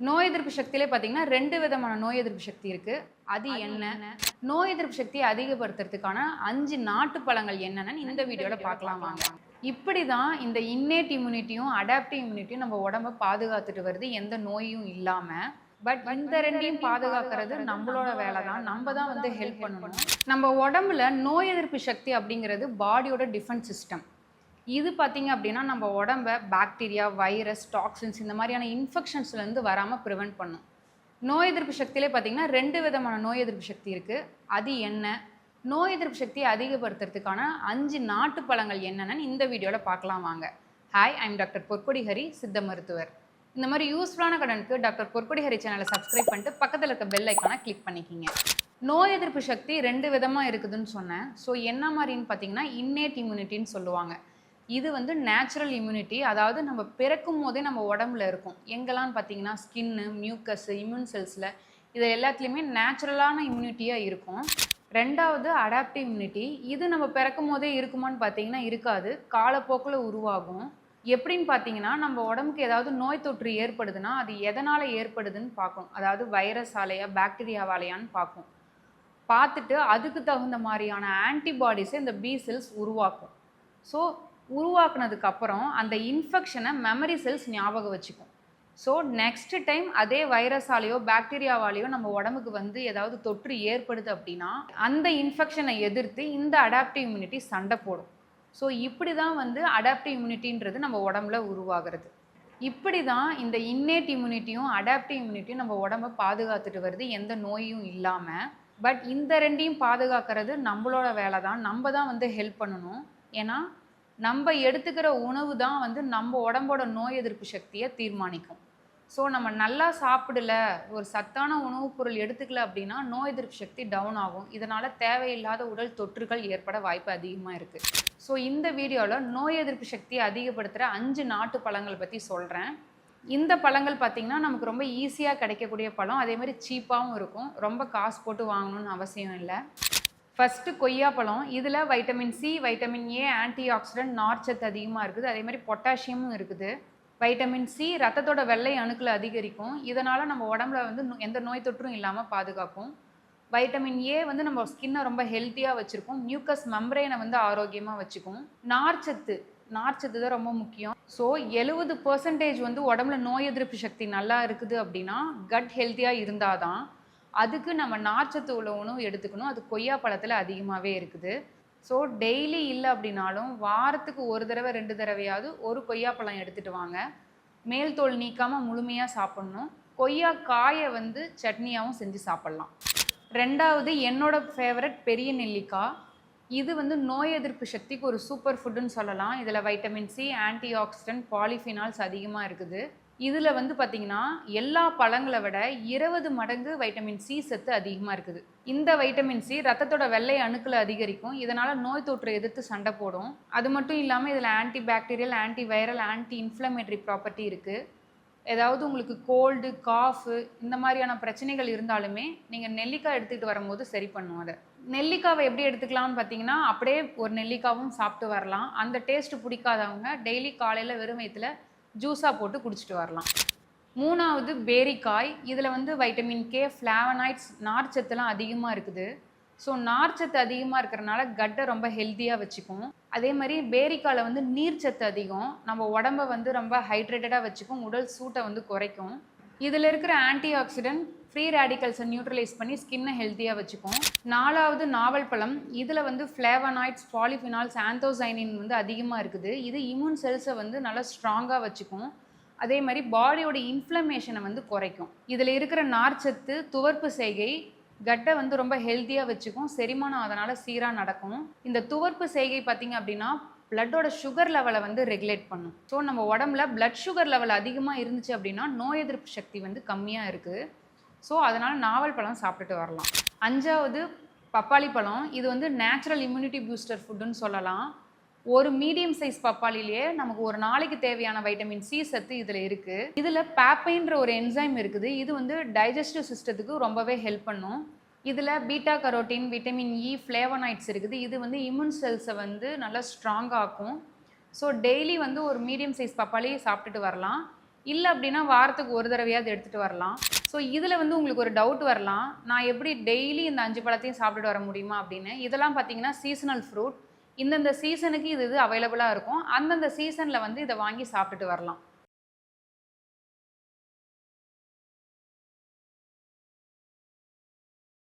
நோய் எதிர்ப்பு சக்தியிலே பார்த்தீங்கன்னா ரெண்டு விதமான நோய் எதிர்ப்பு சக்தி இருக்கு. அது என்ன? நோய் எதிர்ப்பு சக்தியை அதிகப்படுத்துறதுக்கான அஞ்சு நாட்டு பழங்கள் என்னன்னு இந்த வீடியோல பார்க்கலாம் வாங்க. இப்படி தான் இந்த இன்னேட் இம்யூனிட்டியும் அடாப்டிவ் இம்யூனிட்டியும் நம்ம உடம்ப பாதுகாத்துட்டு வருது. எந்த நோயும் இல்லாம. பட் இந்த ரெண்டையும் பாதுகாக்கிறது நம்மளோட வேலை தான். நம்ம தான் வந்து ஹெல்ப் பண்ணணும். நம்ம உடம்புல நோய் எதிர்ப்பு சக்தி அப்படிங்கிறது பாடியோட டிஃபென்ஸ் சிஸ்டம் இது பார்த்தீங்க அப்படின்னா நம்ம உடம்ப பாக்டீரியா வைரஸ் டாக்ஸின்ஸ் இந்த மாதிரியான இன்ஃபெக்ஷன்ஸ்லேருந்து வராமல் ப்ரிவெண்ட் பண்ணும். நோய் எதிர்ப்பு சக்தியிலே பார்த்தீங்கன்னா ரெண்டு விதமான நோய் எதிர்ப்பு சக்தி இருக்குது அது என்ன? நோய் எதிர்ப்பு சக்தியை அதிகப்படுத்துறதுக்கான அஞ்சு நாட்டு பழங்கள் என்னென்னு இந்த வீடியோவில் பார்க்கலாம் வாங்க. Hi I'm doctor Porkodi Hari சித்த மருத்துவர். இந்த மாதிரி யூஸ்ஃபுல்லான கடனுக்கு டாக்டர் பொற்கொடி ஹரி சேனலை சப்ஸ்கிரைப் பண்ணிட்டு பக்கத்தில் இருக்க பெல் ஐக்கானை கிளிக் பண்ணிக்கிங்க. நோய் எதிர்ப்பு சக்தி ரெண்டு விதமாக இருக்குதுன்னு சொன்னேன். ஸோ என்ன மாதிரின்னு பார்த்தீங்கன்னா இன்னேட் இம்யூனிட்டின்னு சொல்லுவாங்க. இது வந்து நேச்சுரல் இம்யூனிட்டி அதாவது நம்ம பிறக்கும் போதே நம்ம உடம்புல இருக்கும். எங்கெல்லாம் பார்த்தீங்கன்னா ஸ்கின்னு மியூக்கஸ் இம்யூன் செல்ஸில் இது எல்லாத்துலேயுமே நேச்சுரலான இம்யூனிட்டியாக இருக்கும். ரெண்டாவது அடாப்டிவ் இம்யூனிட்டி இது நம்ம பிறக்கும் போதே இருக்குமான்னு பார்த்தீங்கன்னா இருக்காது. காலப்போக்கில் உருவாகும். எப்படின்னு பார்த்தீங்கன்னா நம்ம உடம்புக்கு ஏதாவது நோய் தொற்று ஏற்படுதுன்னா அது எதனால் ஏற்படுதுன்னு பார்க்கும். அதாவது வைரஸாலையா பாக்டீரியாவாலையான்னு பார்க்கும். பார்த்துட்டு அதுக்கு தகுந்த மாதிரியான ஆன்டிபாடிஸை இந்த பி செல்ஸ் உருவாக்கும். ஸோ உருவாக்குனதுக்கு அப்புறம் அந்த இன்ஃபெக்ஷனை மெமரி செல்ஸ் ஞாபகம் வச்சுக்கும். ஸோ நெக்ஸ்ட் டைம் அதே வைரஸாலேயோ பாக்டீரியாவாலேயோ நம்ம உடம்புக்கு வந்து ஏதாவது தொற்று ஏற்படுது அப்படின்னா அந்த இன்ஃபெக்ஷனை எதிர்த்து இந்த அடாப்டிவ் இம்யூனிட்டி சண்டை போடும். ஸோ இப்படி தான் வந்து அடாப்டிவ் இம்யூனிட்டின்றது நம்ம உடம்புல உருவாகிறது. இப்படி தான் இந்த இன்னேட் இம்யூனிட்டியும் அடாப்டிவ் இம்யூனிட்டியும் நம்ம உடம்ப பாதுகாத்துட்டு வருது. எந்த நோயும் இல்லாமல் பட் இந்த ரெண்டையும் பாதுகாக்கிறது நம்மளோட வேலை தான் நம்ம தான் வந்து ஹெல்ப் பண்ணணும். ஏன்னா நம்ம எடுத்துக்கிற உணவு தான் வந்து நம்ம உடம்போட நோய் எதிர்ப்பு சக்தியை தீர்மானிக்கும். ஸோ நம்ம நல்லா சாப்பிடல ஒரு சத்தான உணவுப் பொருள் எடுத்துக்கல அப்படின்னா நோய் எதிர்ப்பு சக்தி டவுன் ஆகும். இதனால் தேவையில்லாத உடல் தொற்றுகள் ஏற்பட வாய்ப்பு அதிகமாக இருக்குது ஸோ இந்த வீடியோவில் நோய் எதிர்ப்பு சக்தியை அதிகப்படுத்துகிற அஞ்சு நாட்டு பழங்கள் பற்றி சொல்கிறேன் இந்த பழங்கள் பார்த்திங்கன்னா நமக்கு ரொம்ப ஈஸியாக கிடைக்கக்கூடிய பழம். அதேமாதிரி சீப்பாகவும் இருக்கும். ரொம்ப காசு போட்டு வாங்கணும்னு அவசியம் இல்லை. ஃபஸ்ட்டு கொய்யாப்பழம் இதில் vitamin C vitamin A antioxidant நார்ச்சத்து அதிகமாக இருக்குது. அதே மாதிரி பொட்டாசியமும் இருக்குது. வைட்டமின் சி ரத்தத்தோட வெள்ளை அணுக்களை அதிகரிக்கும். இதனால் நம்ம உடம்புல வந்து நோ- எந்த நோய் தொற்றும் இல்லாமல் பாதுகாக்கும். வைட்டமின் ஏ வந்து நம்ம ஸ்கின்னை ரொம்ப ஹெல்த்தியாக வச்சுருக்கும். மியூக்கஸ் மெம்பரேனை வந்து ஆரோக்கியமாக வச்சுக்கும். நார்ச்சத்து நார்ச்சத்து தான் ரொம்ப முக்கியம். ஸோ எழுபது பர்சன்டேஜ் வந்து உடம்புல நோய் எதிர்ப்பு சக்தி நல்லா இருக்குது அப்படின்னா கட் ஹெல்த்தியாக இருந்தால் தான் அதுக்கு நம்ம நார்ச்சத்து உள்ள உணவு எடுத்துக்கணும். அது கொய்யா பழத்தில் அதிகமாகவே இருக்குது. ஸோ டெய்லி இல்லை அப்படின்னாலும் வாரத்துக்கு ஒரு தடவை ரெண்டு தடவையாவது ஒரு கொய்யாப்பழம் எடுத்துகிட்டு வாங்க. மேல் தோல் நீக்காமல் முழுமையாக சாப்பிட்ணும். கொய்யா காயை வந்து சட்னியாகவும் செஞ்சு சாப்பிட்லாம். ரெண்டாவது என்னோட ஃபேவரட் பெரிய நெல்லிக்காய். இது வந்து நோய் எதிர்ப்பு சக்திக்கு ஒரு சூப்பர் ஃபுட்டுன்னு சொல்லலாம். இதில் vitamin C antioxidant polyphenols அதிகமாக இருக்குது. இதில் வந்து பார்த்திங்கன்னா எல்லா பழங்களை விட இருபது மடங்கு வைட்டமின் சி சத்து அதிகமாக இருக்குது. இந்த வைட்டமின் சி ரத்தத்தோட வெள்ளை அணுக்களை அதிகரிக்கும். இதனால் நோய் தொற்றை எதிர்த்து சண்டை போடும். அது மட்டும் இல்லாமல் இதில் antibacterial antiviral anti inflammatory property இருக்குது ஏதாவது உங்களுக்கு கோல்டு காஃபு இந்த மாதிரியான பிரச்சனைகள் இருந்தாலுமே நீங்கள் நெல்லிக்காய் எடுத்துகிட்டு வரும்போது சரி பண்ணும் அதை. நெல்லிக்காவை எப்படி எடுத்துக்கலாம்னு பார்த்தீங்கன்னா அப்படியே ஒரு நெல்லிக்காவும் சாப்பிட்டு வரலாம். அந்த டேஸ்ட் பிடிக்காதவங்க டெய்லி காலையில் வெறும் வயிற்றுல ஜூஸாக போட்டு குடிச்சிட்டு வரலாம். மூணாவது பேரிக்காய். இதில் வந்து வைட்டமின் கே ஃப்ளாவனாய்ட்ஸ் நார்ச்சத்துலாம் அதிகமாக இருக்குது. ஸோ நார்ச்சத்து அதிகமாக இருக்கிறனால கட்டை ரொம்ப ஹெல்த்தியாக வச்சுக்கும். அதே மாதிரி பேரிக்காயில் வந்து நீர்ச்சத்து அதிகம். நம்ம உடம்ப வந்து ரொம்ப ஹைட்ரேட்டடாக வச்சுக்கும். உடல் சூட்டை வந்து குறைக்கும். இதில் இருக்கிற ஆன்டி ஆக்சிடென்ட் ஃப்ரீ ரேடிக்கல்ஸை நியூட்ரலைஸ் பண்ணி ஸ்கின்னை ஹெல்த்தியாக வச்சுக்கும் நாலாவது நாவல் பழம் இதில் வந்து ஃப்ளேவனாய்ட்ஸ் பாலிஃபினால்ஸ் ஆந்தோசைனின் வந்து அதிகமாக இருக்குது. இது இம்யூன் செல்ஸை வந்து நல்லா ஸ்ட்ராங்காக வச்சுக்கும். அதே மாதிரி பாடியோட இன்ஃப்ளமேஷனை வந்து குறைக்கும். இதில் இருக்கிற நார்ச்சத்து துவர்ப்பு செய்கை கட்டை வந்து ரொம்ப ஹெல்த்தியாக வச்சுக்கும். செரிமானம் அதனால் சீராக நடக்கும். இந்த துவர்ப்பு செய்கை பார்த்திங்க அப்படின்னா பிளட்டோட சுகர் லெவலை வந்து ரெகுலேட் பண்ணும். ஸோ நம்ம உடம்புல பிளட் சுகர் லெவல் அதிகமாக இருந்துச்சு அப்படின்னா நோய் எதிர்ப்பு சக்தி வந்து கம்மியாக இருக்குது ஸோ அதனால் நாவல் பழம் சாப்பிட்டுட்டு வரலாம். அஞ்சாவது பப்பாளி பழம். இது வந்து நேச்சுரல் இம்யூனிட்டி பூஸ்டர் ஃபுட்டுன்னு சொல்லலாம். ஒரு மீடியம் சைஸ் பப்பாளிலேயே நமக்கு ஒரு நாளைக்கு தேவையான வைட்டமின் சி சத்து இதில் இருக்குது இதில் பேப்பைன்ற ஒரு என்சைம் இருக்குது. இது வந்து டைஜஸ்டிவ் சிஸ்டத்துக்கு ரொம்பவே ஹெல்ப் பண்ணும். இதில் beta carotene vitamin e, E flavonoids இருக்குது. இது வந்து இம்யூன் செல்ஸை வந்து நல்லா ஸ்ட்ராங் ஆக்கும். ஸோ டெய்லி வந்து ஒரு மீடியம் சைஸ் பப்பாளி சாப்பிட்டுட்டு வரலாம். இல்லை அப்படின்னா வாரத்துக்கு ஒரு தடவையாவது எடுத்துகிட்டு வரலாம். ஸோ இதில் வந்து உங்களுக்கு ஒரு டவுட் வரலாம். நான் எப்படி டெய்லி இந்த அஞ்சு பழத்தையும் சாப்பிட்டுட்டு வர முடியுமா அப்படின்னு. இதெல்லாம் பார்த்தீங்கன்னா சீசனல் ஃப்ரூட் இந்தந்த சீசனுக்கு இது இது அவைலபிளாக இருக்கும். அந்தந்த சீசனில் வந்து இதை வாங்கி சாப்பிட்டுட்டு வரலாம்.